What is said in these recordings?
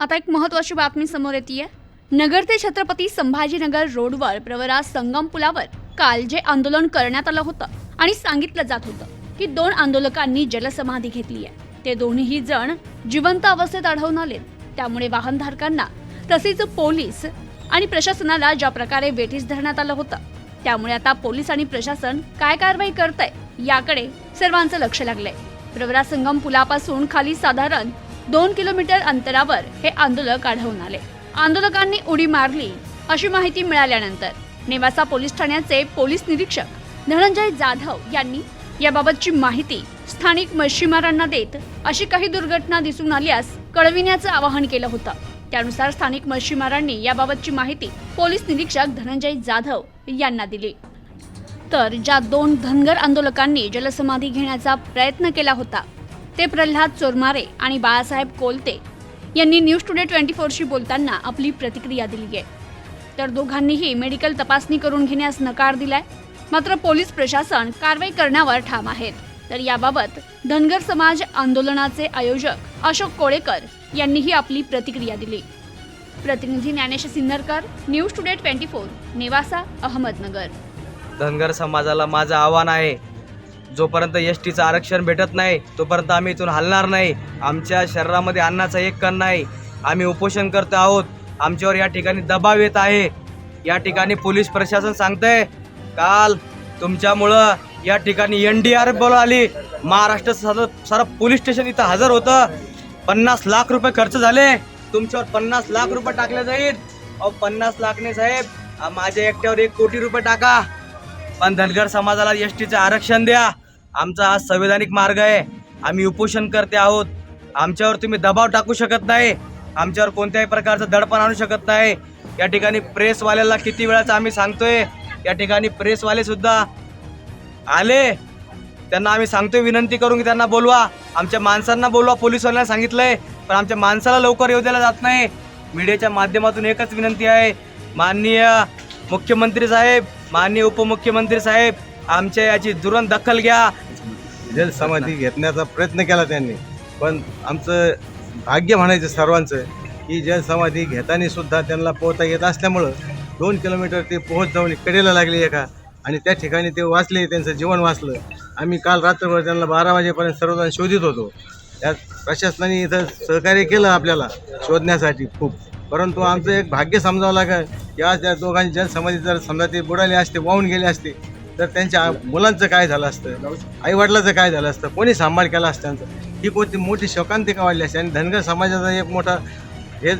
आता एक महत्त्वाची बातमी समोर येते नगर ते छत्रपती संभाजीनगर रोडवर प्रवरा संगम पुलावर काल जे आंदोलन करण्यात आलं होतं आणि सांगितलं जात होतं की दोन आंदोलकांनी जलसमाधी घेतली आहे. ते दोन्हीही जण जिवंत अवस्थेत आढळून आले. त्यामुळे वाहनधारकांना तसेच पोलीस आणि प्रशासनाला ज्या प्रकारे वेठीस धरण्यात आलं होतं त्यामुळे आता पोलीस आणि प्रशासन काय कारवाई करतंय याकडे सर्वांचं लक्ष लागलंय. प्रवरा संगम पुलापासून खाली साधारण दोन किलोमीटर अंतरावर हे आंदोलक आढळून आले. आंदोलकांनी उडी मारली अशी माहिती मिळाल्यानंतर नेवासा पोलीस ठाण्याचे पोलीस निरीक्षक धनंजय जाधव यांनी याबाबतची माहिती स्थानिक मच्छीमारांना देत अशी काही दुर्घटना दिसून आल्यास कळविण्याचं आवाहन केलं होतं. त्यानुसार स्थानिक मच्छीमारांनी याबाबतची माहिती पोलीस निरीक्षक धनंजय जाधव यांना दिली. तर ज्या दोन धनगर आंदोलकांनी जलसमाधी घेण्याचा प्रयत्न केला होता ते प्रल्हाद चोरमारे आणि बाळासाहेब कोलते यांनी न्यूज टुडे ट्वेंटी फोरशी बोलताना आपली प्रतिक्रिया दिली आहे. तर दोघांनीही मेडिकल तपासणी करून घेण्यास नकार दिलाय. मात्र पोलीस प्रशासन कारवाई करण्यावर ठाम आहेत. तर याबाबत धनगर समाज आंदोलनाचे आयोजक अशोक कोळेकर यांनीही आपली प्रतिक्रिया दिली. प्रतिनिधी Dnyanesh Sinnarkar news today twenty four Nevasa Ahmednagar. Dhangar समाजाला माझं आव्हान आहे जोपर्यंत एस टीचं आरक्षण भेटत नाही तोपर्यंत आम्ही इथून हलणार नाही. आमच्या शरीरामध्ये अन्नाचा एक कण नाही. आम्ही उपोषण करतो आहोत. आमच्यावर या ठिकाणी दबाव येत आहे. या ठिकाणी पोलीस प्रशासन सांगतंय काल तुमच्यामुळं या ठिकाणी एन डी आर एफ आली. महाराष्ट्र सर सारं पोलीस स्टेशन इथं हजर होतं. पन्नास लाख रुपये खर्च झाले. तुमच्यावर पन्नास लाख रुपये टाकले जाईल. अहो पन्नास लाख नाही साहेब. माझ्या एकट्यावर एक कोटी रुपये टाका. पण धनगर समाजाला एस टीचं आरक्षण द्या. आमचा हा संवैधानिक मार्ग आहे. आम्ही उपोषण करते आहोत. आमच्यावर तुम्ही दबाव टाकू शकत नाही. आमच्यावर कोणत्याही प्रकारचं दडपण आणू शकत नाही. या ठिकाणी प्रेसवाल्याला किती वेळाचं आम्ही सांगतोय? या ठिकाणी प्रेसवाले सुद्धा आले. त्यांना आम्ही सांगतोय विनंती करून की त्यांना बोलवा. आमच्या माणसांना बोलवा पोलिसवाल्यांना सांगितलंय पण आमच्या माणसाला लवकर येऊ द्यायला जात नाही. मीडियाच्या माध्यमातून एकच विनंती आहे. माननीय मुख्यमंत्री साहेब माननीय उपमुख्यमंत्री साहेब आमच्या याची तुरंत दखल घ्या. जलसमाधी घेतण्याचा प्रयत्न केला त्यांनी. पण आमचं भाग्य म्हणायचं सर्वांचं की जलसमाधी घेताना सुद्धा त्यांना पोहता येत असल्यामुळं दोन किलोमीटर ते पोहोच जाऊन कडेला लागले एका. आणि त्या ठिकाणी ते वाचले त्यांचं जीवन वाचलं. आम्ही काल रात्रभर त्यांना बारा वाजेपर्यंत सर्वजण शोधित होतो. त्यात प्रशासनाने इथं सहकार्य केलं आपल्याला शोधण्यासाठी खूप. परंतु आमचं एक भाग्य समजावं लागेल की आज त्या दोघांची जलसमाधी जर समजा ते बुडाले असते वाहून गेले असते तर त्यांच्या मुलांचं काय झालं असतं आईवडिलाचं काय झालं असतं कोणी सांभाळ केला असतं त्यांचं? ही कोणती मोठी शोकांतिका वाढली असते आणि धनगर समाजाचा एक मोठा हे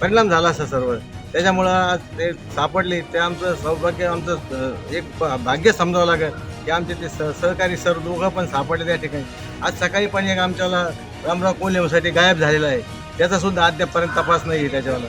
परिणाम झाला असता सर्व. त्याच्यामुळं आज ते सापडले ते आमचं सौभाग्य आमचं एक भाग्य समजावं लागेल की आमचे ते स सहकारी सर दोघं पण सापडले त्या ठिकाणी. आज सकाळी पण एक आमच्याला रामराव कोल्हेसाठी गायब झालेला आहे. त्याचा सुद्धा अद्यापपर्यंत तपास नाही आहे त्याच्यावाला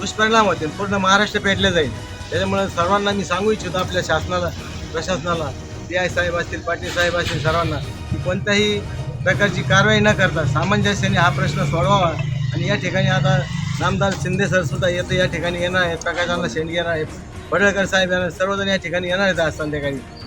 दुष्परिणाम होतील पूर्ण महाराष्ट्र पेटले जाईल. त्याच्यामुळे सर्वांना मी सांगू इच्छितो आपल्या शासनाला प्रशासनाला डी आय साहेब असतील पाटील साहेब असतील सर्वांना की कोणत्याही प्रकारची कारवाई न करता सामंजस्याने हा प्रश्न सोडवावा. आणि या ठिकाणी आता नामदार शिंदे सरसुद्धा येतं या ठिकाणी येणार आहेत प्रकाशांना शेंडगे येणार आहेत पडळकर साहेब येणार सर्वजण या ठिकाणी येणार आहेत आज संध्याकाळी.